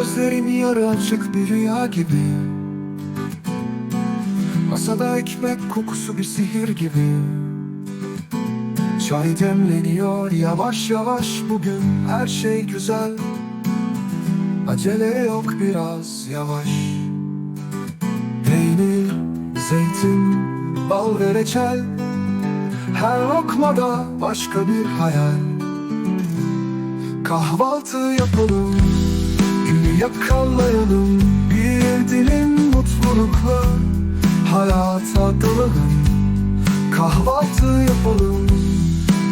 Gözlerim yarı açık bir rüya gibi. Masada ekmek kokusu bir sihir gibi. Çay demleniyor yavaş yavaş. Bugün her şey güzel. Acele yok biraz yavaş. Peynir, zeytin, bal ve reçel. Her lokmada başka bir hayal. Kahvaltı yapalım, yakalayalım Bir dilim mutlulukla hayata dalalım. Kahvaltı yapalım,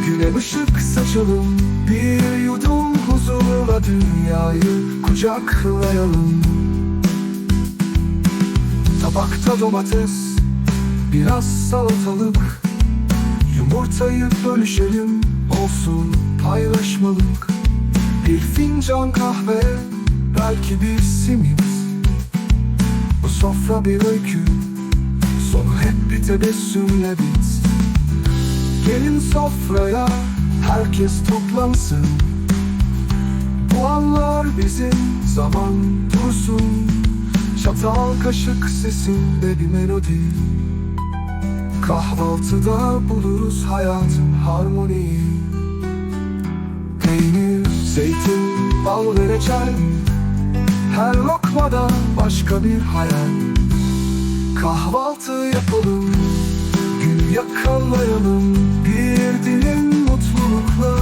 güne ışık saçalım. Bir yudum huzurla dünyayı kucaklayalım. Tabakta domates, biraz salatalık. Yumurtayı bölüşelim, olsun paylaşmalık. Bir fincan kahve, belki bir simit. Bu sofra bir öykü, sonu hep bir tebessümle bit. Gelin sofraya, herkes toplansın. Bu anlar bizim zaman dursun. Çatal kaşık sesinde bir melodi. Kahvaltıda buluruz hayatın harmoniyi. Peynir, zeytin, bal ve reçel Her lokmada başka bir hayal. Kahvaltı yapalım, gün yakalayalım Bir dilim mutlulukla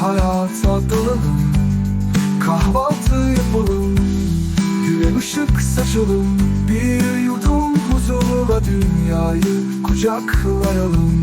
hayata dalalım. Kahvaltı yapalım, güne ışık saçalım. Bir yudum huzurla dünyayı kucaklayalım